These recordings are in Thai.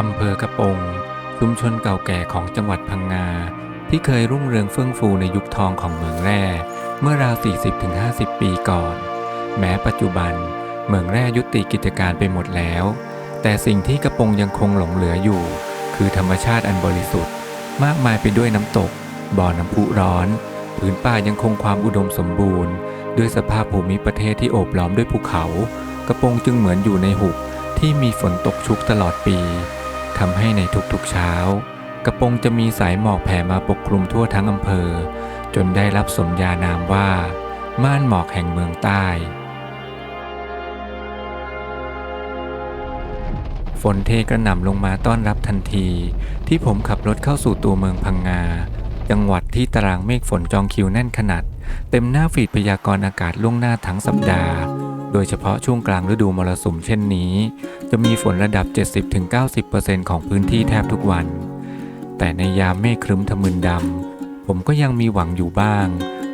อำเภอกระปง ชุมชนเก่าแก่ของจังหวัดพังงา ที่เคยรุ่งเรืองเฟื่องฟูในยุคทองของเมืองแร่ เมื่อราว 40-50 ปีก่อน แม้ปัจจุบัน เมืองแร่ยุติกิจการไปหมดแล้ว แต่สิ่งที่กระปงยังคงหลงเหลืออยู่ คือธรรมชาติอันบริสุทธิ์ มากมายไปด้วยน้ำตก บ่อน้ำพุร้อนผืนป่ายังคงความอุดมสมบูรณ์ ด้วยสภาพภูมิประเทศที่โอบล้อมด้วยภูเขา กระปงจึงเหมือนอยู่ในหุบที่มีฝนตกชุกตลอดปี ทำให้ในทุกๆเช้า กระปงจะมีสายหมอกแผ่มาปกคลุมทั่วทั้งอำเภอ จนได้รับสมญานามว่า ม่านหมอกแห่งเมืองใต้ ฝนเทกระหน่ำลงมาต้อนรับทันที ที่ผมขับรถเข้าสู่ตัวเมืองพังงา จังหวัดที่ตารางเมฆฝนจองคิวแน่นขนาด เต็มหน้าฟีดพยากรณ์อากาศล่วงหน้าทั้งสัปดาห์ โดยเฉพาะช่วงกลางฤดูมรสุมเช่นนี้ จะมีฝนระดับ 70-90%ของพื้นที่แทบทุกวัน แต่ในยามเมฆครึ้มทะมึนดำ ผมก็ยังมีหวังอยู่บ้าง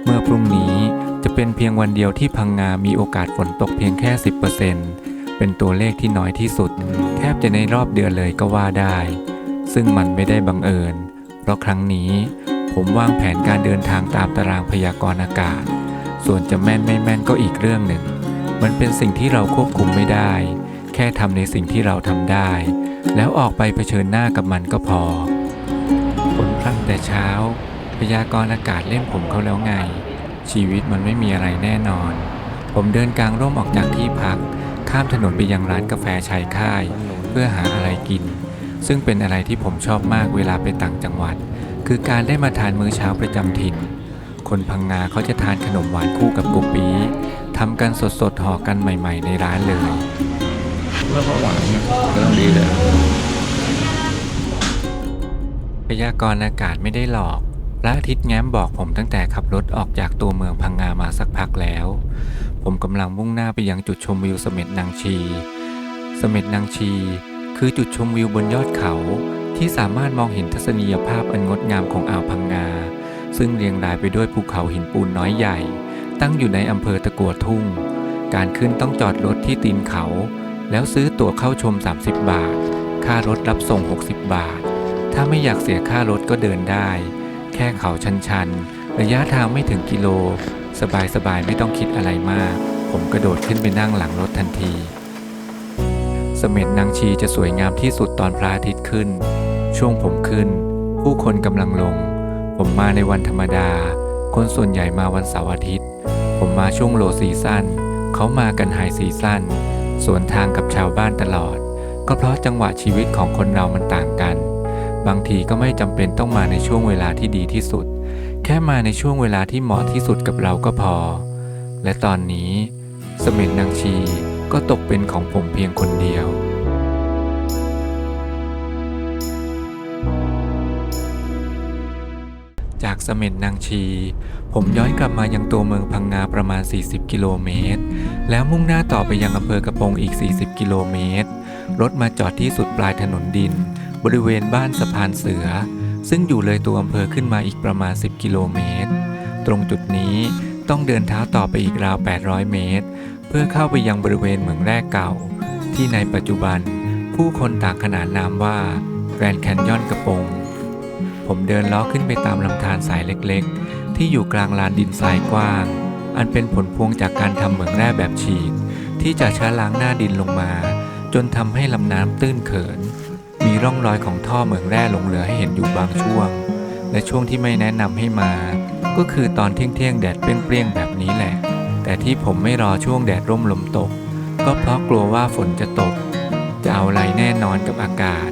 เมื่อพรุ่งนี้จะเป็นเพียงวันเดียวที่พังงามีโอกาสฝนตกเพียงแค่ 10%เป็นตัวเลขที่น้อยที่สุด แทบจะในรอบเดือนเลยก็ว่าได้ ซึ่งมันไม่ได้บังเอิญ เพราะครั้งนี้ ผมวางแผนการเดินทางตามตารางพยากรณ์อากาศ ส่วนจะแม่นไม่แม่นก็อีกเรื่องหนึ่ง มันเป็นสิ่งที่เราควบคุมไม่ได้ แค่ทำในสิ่งที่เราทำได้ แล้วออกไปเผชิญหน้ากับมันก็พอฝนพรั่งแต่เช้า พยากรณ์อากาศเล่นผมเขาแล้วไง ชีวิตมันไม่มีอะไรแน่นอน ผมเดินกลางร่มออกจากที่พัก ข้ามถนนไปยังร้านกาแฟชายค่าย เพื่อหาอะไรกิน ซึ่งเป็นอะไรที่ผมชอบมากเวลาไปต่างจังหวัด คือการได้มาทานมื้อเช้าประจำถิ่น คนพังงาเขาจะทานขนมหวานคู่กับกุปปีทำกันสดๆห่อกันใหม่ ๆ ในร้านเลยเมื่อหวานเนี่ยก็ต้องดีเลยพยากรณ์อากาศไม่ได้หลอกพระอาทิตย์แง้มบอกผมตั้งแต่ขับรถออกจากตัวเมืองพังงามาสักพักแล้ว ผมกำลังมุ่งหน้าไปยังจุดชมวิวเสม็ดนางชี เสม็ดนางชี คือจุดชมวิวบนยอดเขาที่สามารถมองเห็นทัศนียภาพอันงดงามของอ่าวพังงา ซึ่งเรียงรายไปด้วยภูเขาหินปูนน้อยใหญ่ ตั้งอยู่ในอำเภอตะกัวทุ่ง การขึ้นต้องจอดรถที่ตีนเขา แล้วซื้อตั๋วเข้าชม 30 บาท ค่ารถรับส่ง 60 บาท ถ้าไม่อยากเสียค่ารถก็เดินได้ แค่เขาชันๆ ระยะทางไม่ถึงกิโล สบายๆ ไม่ต้องคิดอะไรมาก ผมกระโดดขึ้นไปนั่งหลังรถทันทีเสม็ดนางชีจะสวยงามที่สุดตอนพระอาทิตย์ขึ้น ช่วงผมขึ้น ผู้คนกำลังลง ผมมาในวันธรรมดา คนส่วนใหญ่มาวันเสาร์อาทิตย์ มาช่วงโลซีซั่นเขามากันไฮซีซั่นสวนทางกับชาวบ้านตลอด ก็เพราะจังหวะชีวิตของคนเรามันต่างกัน บางทีก็ไม่จำเป็นต้องมาในช่วงเวลาที่ดีที่สุด แค่มาในช่วงเวลาที่เหมาะที่สุดกับเราก็พอ และตอนนี้เสม็ดนางชีก็ตกเป็นของผมเพียงคนเดียว จากเสม็ดนางชี ผมย้อนกลับมายังตัวเมืองพังงาประมาณ 40 กิโลเมตร แล้วมุ่งหน้าต่อไปยังอำเภอกระโปงอีก 40 กิโลเมตร รถมาจอดที่สุดปลายถนนดิน บริเวณบ้านสะพานเสือ ซึ่งอยู่เลยตัวอำเภอขึ้นมาอีกประมาณ 10 กิโลเมตร ตรงจุดนี้ต้องเดินเท้าต่อไปอีกราว 800 เมตร เพื่อเข้าไปยังบริเวณเหมืองแร่เก่า ที่ในปัจจุบัน ผู้คนต่างขนานนามว่าแกรนด์แคนยอนกระโปง ผมเดินล้อขึ้นไปตามลำธารสายเล็กๆ ที่อยู่กลางลานดินทรายกว้าง อันเป็นผลพวงจากการทำเหมืองแร่แบบฉีด ที่จะช้าล้างหน้าดินลงมา จนทำให้ลำน้ำตื้นเขิน มีร่องรอยของท่อเหมืองแร่หลงเหลือให้เห็นอยู่บางช่วง และช่วงที่ไม่แนะนำให้มา ก็คือตอนเที่ยงๆแดดเปรี้ยงๆแบบนี้แหละ แต่ที่ผมไม่รอช่วงแดดร่มลมตก ก็เพราะกลัวว่าฝนจะตก จะเอาอะไรแน่นอนกับอากาศ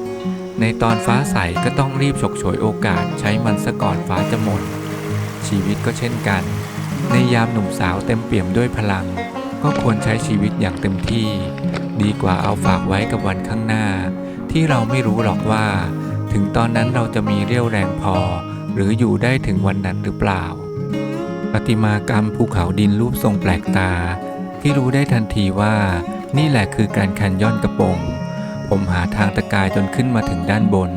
ในตอนฟ้าใสก็ต้องรีบฉกฉวยโอกาสใช้มันซะก่อนฟ้าจะหมด ชีวิตก็เช่นกัน ในยามหนุ่มสาวเต็มเปี่ยมด้วยพลัง ก็ควรใช้ชีวิตอย่างเต็มที่ ดีกว่าเอาฝากไว้กับวันข้างหน้า ที่เราไม่รู้หรอกว่า ถึงตอนนั้นเราจะมีเรี่ยวแรงพอ หรืออยู่ได้ถึงวันนั้นหรือเปล่าประติมากรรมภูเขาดินรูปทรงแปลกตา ที่รู้ได้ทันทีว่า นี่แหละคือการคันย่อนกระโปรง ผมหาทางตะกายจนขึ้นมาถึงด้านบน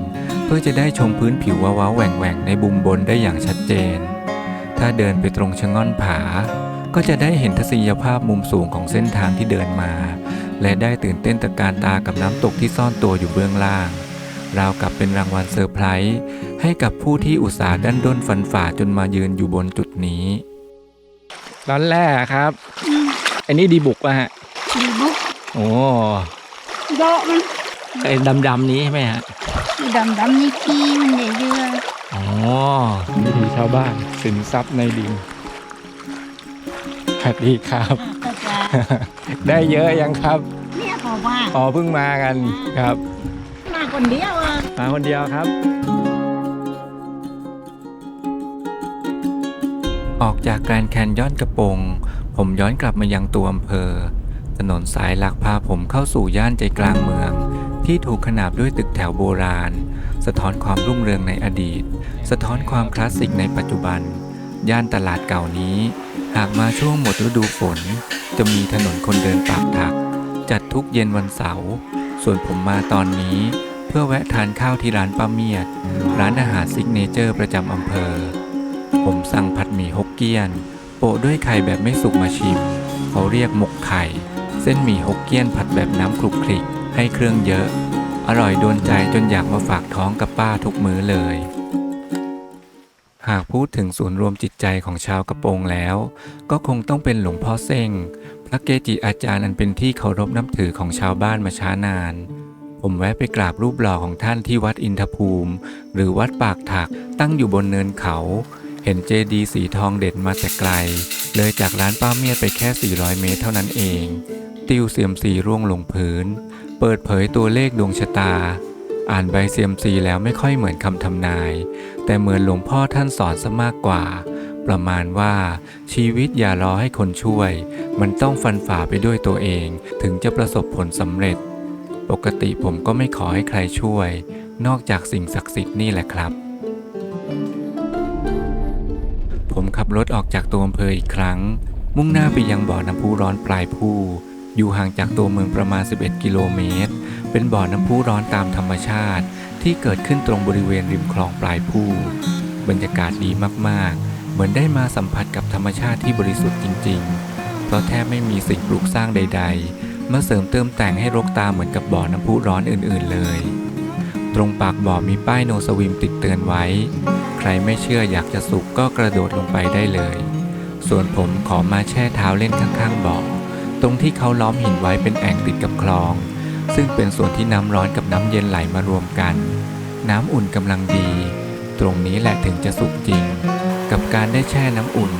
เพื่อจะได้ชมพื้นผิวว้าวๆแหว่งๆในบุมบนได้อย่างชัดเจน ถ้าเดินไปตรงชะง่อนผา ก็จะได้เห็นทัศนียภาพมุมสูงของเส้นทางที่เดินมา และได้ตื่นเต้นตะการตากับน้ำตกที่ซ่อนตัวอยู่เบื้องล่าง ราวกับเป็นรางวัลเซอร์ไพรส์ให้กับผู้ที่อุตส่าห์ดันด้นฟันฝ่าจนมายืนอยู่บนจุดนี้ร้อนแร่ครับ อันนี้ดีบุกป่ะฮะ ดีบุก โอ้เดาะมัน ไอ้ดำๆนี้ใช่ไหมฮะคือดำดำๆนี่ขี้มันเดือดอ๋อวิถีชาวบ้านสินทรัพย์ในดินสวัสดีครับก็จะได้เยอะยังครับเนี่ยพอว่าอ๋อเพิ่งมากันครับ มาคนเดียวอะมาคนเดียวครับ ออกจากแกรนด์แคนยอนกระโปง ผมย้อนกลับมายังตัวอำเภอ ถนนสายหลักพาผมเข้าสู่ย่านใจกลางเมือง ที่ถูกขนาบด้วยตึกแถวโบราณ สะท้อนความรุ่งเรืองในอดีต สะท้อนความคลาสสิกในปัจจุบัน ย่านตลาดเก่านี้ หากมาช่วงหมดฤดูฝน จะมีถนนคนเดินปากถัก จัดทุกเย็นวันเสาร์ส่วนผมมาตอนนี้ เพื่อแวะทานข้าวที่ร้านป้าเมียด ร้านอาหารซิกเนเจอร์ประจำอำเภอ ผมสั่งผัดหมี่ฮกเกี้ยน โปะด้วยไข่แบบไม่สุกมาชิม เขาเรียกหมกไข่ เส้นหมี่ฮกเกี้ยนผัดแบบน้ำคลุกคลิก ให้เครื่องเยอะ อร่อยโดนใจจนอยากมาฝากท้องกับป้าทุกมื้อเลย หากพูดถึงศูนย์รวมจิตใจของชาวกระโปรงแล้ว ก็คงต้องเป็นหลวงพ่อเซ้งพระเกจิอาจารย์อันเป็นที่เคารพนับถือของชาวบ้านมาช้านาน ผมแวะไปกราบรูปหล่อของท่านที่วัดอินทภูมิ หรือวัดปากถักตั้งอยู่บนเนินเขา เห็นเจดีสีทองเด่นมาแต่ไกล เลยจากร้านป้าเมียไปแค่ 400 เมตรเท่านั้นเอง ติวเสียมสีร่วงลงพื้น เปิดเผยตัวเลขดวงชะตา อ่านใบเสียมซีแล้วไม่ค่อยเหมือนคำทำนาย แต่เหมือนหลวงพ่อท่านสอนซะมากกว่า ประมาณว่าชีวิตอย่ารอให้คนช่วย มันต้องฟันฝ่าไปด้วยตัวเอง ถึงจะประสบผลสำเร็จ ปกติผมก็ไม่ขอให้ใครช่วย นอกจากสิ่งศักดิ์สิทธิ์นี่แหละครับ ผมขับรถออกจากตัวอำเภออีกครั้ง มุ่งหน้าไปยังบ่อน้ำพุร้อนปลายผู้ อยู่ห่างจากตัวเมืองประมาณ 11 กิโลเมตร เป็นบ่อน้ำพุร้อนตามธรรมชาติ ที่เกิดขึ้นตรงบริเวณริมคลองปลายผู้บรรยากาศดีมากๆ เหมือนได้มาสัมผัสกับธรรมชาติที่บริสุทธิ์จริง ๆ เพราะแทบไม่มีสิ่งปลูกสร้างใด ๆ มาเสริมเติมแต่งให้รกตาเหมือนกับบ่อน้ำพุร้อนอื่น ๆ เลย ตรงปากบ่อมีป้ายโนสวิมติดเตือนไว้ ใครไม่เชื่ออยากจะสุกก็กระโดดลงไปได้เลย ส่วนผมขอมาแช่เท้าเล่นข้างๆบ่อ ตรงที่เขาล้อมหินไว้เป็นแอ่งติดกับคลอง ซึ่งเป็นส่วนที่น้ำร้อนกับน้ำเย็นไหลมารวมกัน น้ำอุ่นกำลังดี ตรงนี้แหละถึงจะสุกจริง กับการได้แช่น้ำอุ่น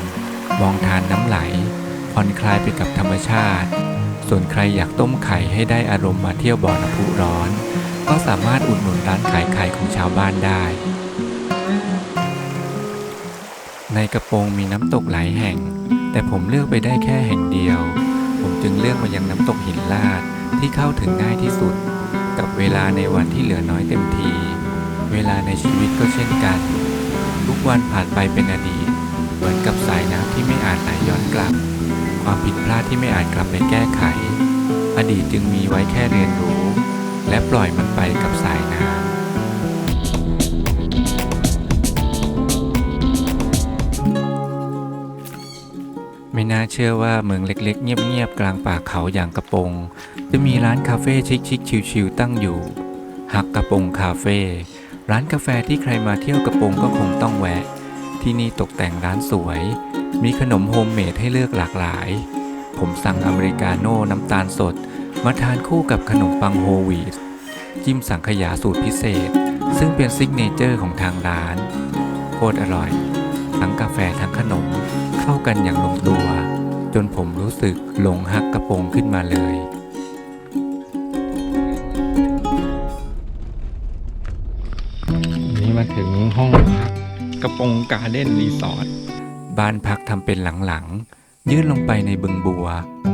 มองทานน้ำไหลผ่อนคลายไปกับธรรมชาติ ส่วนใครอยากต้มไข่ให้ได้อารมณ์มาเที่ยวบ่อน้ำพุร้อน ก็สามารถอุดหนุนร้านขายไข่ของชาวบ้านได้ ในกระโปรงมีน้ำตกหลายแห่ง แต่ผมเลือกไปได้แค่แห่งเดียว ผมจึงเลือกมายังน้ำตกหินลาดที่เข้าถึงง่ายที่สุด กับเวลาในวันที่เหลือน้อยเต็มที เวลาในชีวิตก็เช่นกัน ทุกวันผ่านไปเป็นอดีต เหมือนกับสายน้ำที่ไม่อาจไหลย้อนกลับ ความผิดพลาดที่ไม่อาจกลับไปแก้ไข อดีตจึงมีไว้แค่เรียนรู้ และปล่อยมันไปกับสาย น่าเชื่อว่าเมืองเล็กๆ เงียบๆ กลางป่าเขาอย่างกระโปง จะมีร้านคาเฟ่ชิคๆ ชิวๆ ตั้งอยู่ หักกระโปงคาเฟ่ ร้านกาแฟที่ใครมาเที่ยวกระโปงก็คงต้องแวะ ที่นี่ตกแต่งร้านสวย มีขนมโฮมเมดให้เลือกหลากหลาย ผมสั่งอเมริกาโน่น้ำตาลสด มาทานคู่กับขนมปังโฮวีตจิ้มสังขยาสูตรพิเศษ ซึ่งเป็นซิกเนเจอร์ของทางร้าน โคตรอร่อย ทั้งกาแฟทั้งขนมเข้ากันอย่างลงตัว จนผมรู้สึกหลงฮักกระโปรงขึ้นมาเลยนี่มาถึงห้องพักกระโปรงการ์เด้นรีสอร์ทบ้านพักทำเป็นหลังๆ ยื่นลงไปในบึงบัว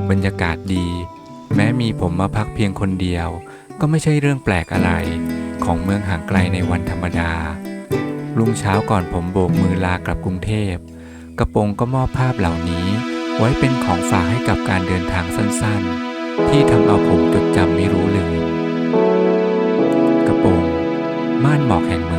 บรรยากาศดี แม้มีผมมาพักเพียงคนเดียว ก็ไม่ใช่เรื่องแปลกอะไร ของเมืองห่างไกลในวันธรรมดา รุ่งเช้าก่อนผมโบกมือลากลับกรุงเทพ กระโปรงก็มอบภาพเหล่านี้ ไว้เป็นของฝากให้กับการเดินทางสั้นๆ ที่ทำเอาผมจดจำไม่รู้ลืมกระโปรงม่านหมอกแห่งเมือง